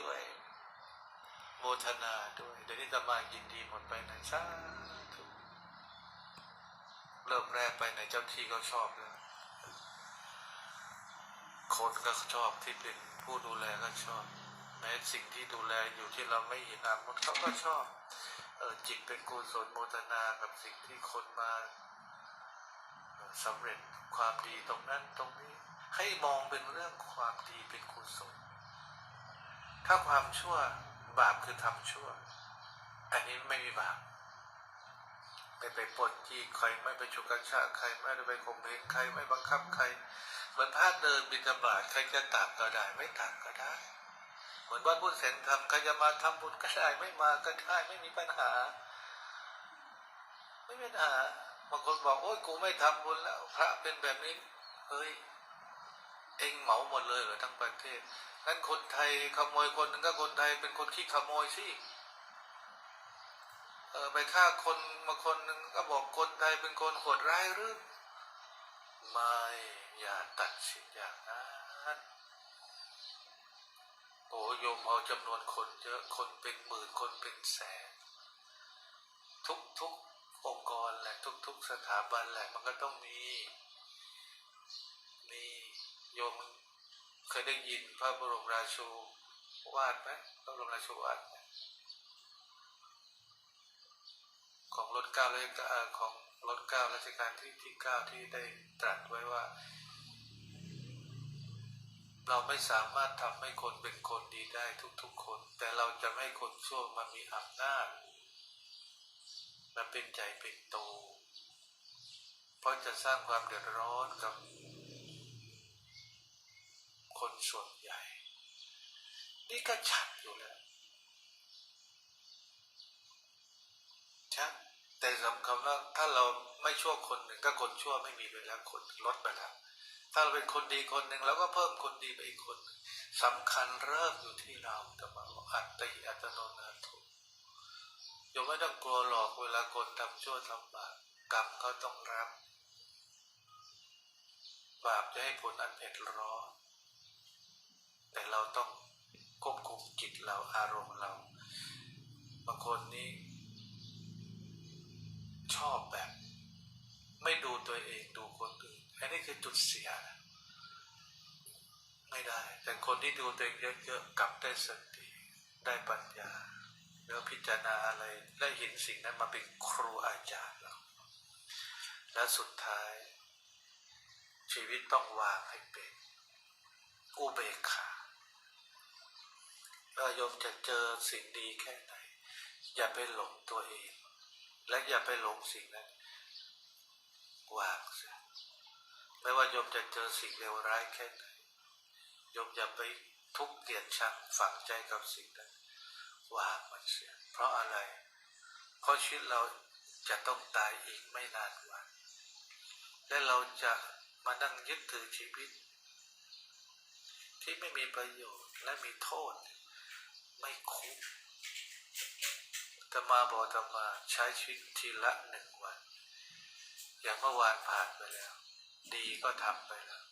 ด้วย โมทนาด้วย เดี๋ยวนี้จะมายินดีหมดไปไหนสาธุเริ่มแรกไปไหนเจ้าที่ก็ชอบแล้วคนก็ชอบที่เป็นผู้ดูแลก็ชอบแม้สิ่งที่ดูแลอยู่ที่เราไม่เห็นอะมันเขาก็ชอบเออจิตเป็นกุศลโมทนากับสิ่งที่คนมาสำเร็จความดีตรงนั้นตรงนี้ ให้มองเป็นเรื่องความดีเป็นกุศล ถ้าความชั่วบาปคือทำชั่ว อันนี้ไม่มีบาปไม่ไปปลดจีใครไม่ไปฉุกกระชากใครไม่ได้ไปข่มเหงใครไม่บังคับใคร เหมือนพระเดินบิณฑบาตใครจะตากก็ได้ ไม่ตากก็ได้ เหมือนวัดบุญแสงธรรมใครจะมาทำบุญก็ได้ไม่มาก็ได้ไม่มีปัญหา ไม่มีปัญหาบางคนบอกโอ้ยกูไม่ทำบุญแล้ว พระเป็นแบบนี้เฮ้ย เองเหมาหมดเลยเหรอทั้งประเทศงั้นคนไทยขโมยคนหนึงก็คนไทยเป็นคนขี้ขโมยสิเออไปฆ่าคนมาคนหนึ่งก็บอกคนไทยเป็นคนโหดร้ายหรือไม่อย่าตัดสินอย่างนั้นโอ้โยมเอาจำนวนคนเยอะคนเป็นหมื่นคนเป็นแสน ทุกทุกองค์กรแหละทุกทุกสถาบันแหละมันก็ต้องมี โยมเคยได้ยินพระบรมราชูวาดไหมพระบรมราชูวาดไหมของรถเก้ารัชกาลของรถเก้ารัชกาลที่ที่เก้าที่ได้ตรัสไว้ว่า เราไม่สามารถทำให้คนเป็นคนดีได้ทุกๆคน แต่เราจะไม่ให้คนชั่วมามีอำนาจและเป็นใจเป็นโตเพราะจะสร้างความเดือดร้อนกับ ส่วนใหญ่ นี่ก็ชัดอยู่แล้วชัดแต่สำคัญว่าถ้าเราไม่ชั่วคนหนึ่งก็คนชั่วไม่มีไปแล้วคนลดไปแล้วถ้าเราเป็นคนดีคนหนึ่งเราก็เพิ่มคนดีไปอีกคนหนึ่งสำคัญเริ่มอยู่ที่เราแต่มาบอกอัตติอัตโนนาโถโยมไม่ต้องกลัวหรอกเวลาคนทำชั่วทำบาปกรรมเขาต้องรับบาปจะให้ผลอันเผ็ดร้อน แต่เราต้องควบคุมจิตเราอารมณ์เราบางคนนี้ ชอบแบบ ไม่ดูตัวเองดูคนอื่นอันนี้คือจุดเสียนะไม่ได้ แต่คนที่ดูตัวเองเยอะๆกลับได้สติได้ปัญญาแล้วพิจารณาอะไรและเห็นสิ่งนั้นมาเป็นครูอาจารย์เรา และสุดท้าย ชีวิตต้องวางให้เป็นอุเบกขา เราโยมจะเจอสิ่งดีแค่ไหน อย่าไปหลงตัวเอง และอย่าไปหลงสิ่งนั้นวางเสียไม่ว่าโยมจะเจอสิ่งเลวร้ายแค่ไหนโยมอย่าไปทุกข์เกลียดชังฝังใจกับสิ่งนั้นวางมันเสียเพราะอะไร เพราะชีวิตเราจะต้องตายอีกไม่นานวันและเราจะมานั่งยึดถือชีวิต ที่ไม่มีประโยชน์และมีโทษ ไม่คุ้มตมาบอกตมาใช้ชีวิตทีละหนึ่งวัน อย่างเมื่อวานผ่านไปแล้ว ดีก็ทำไปแล้ว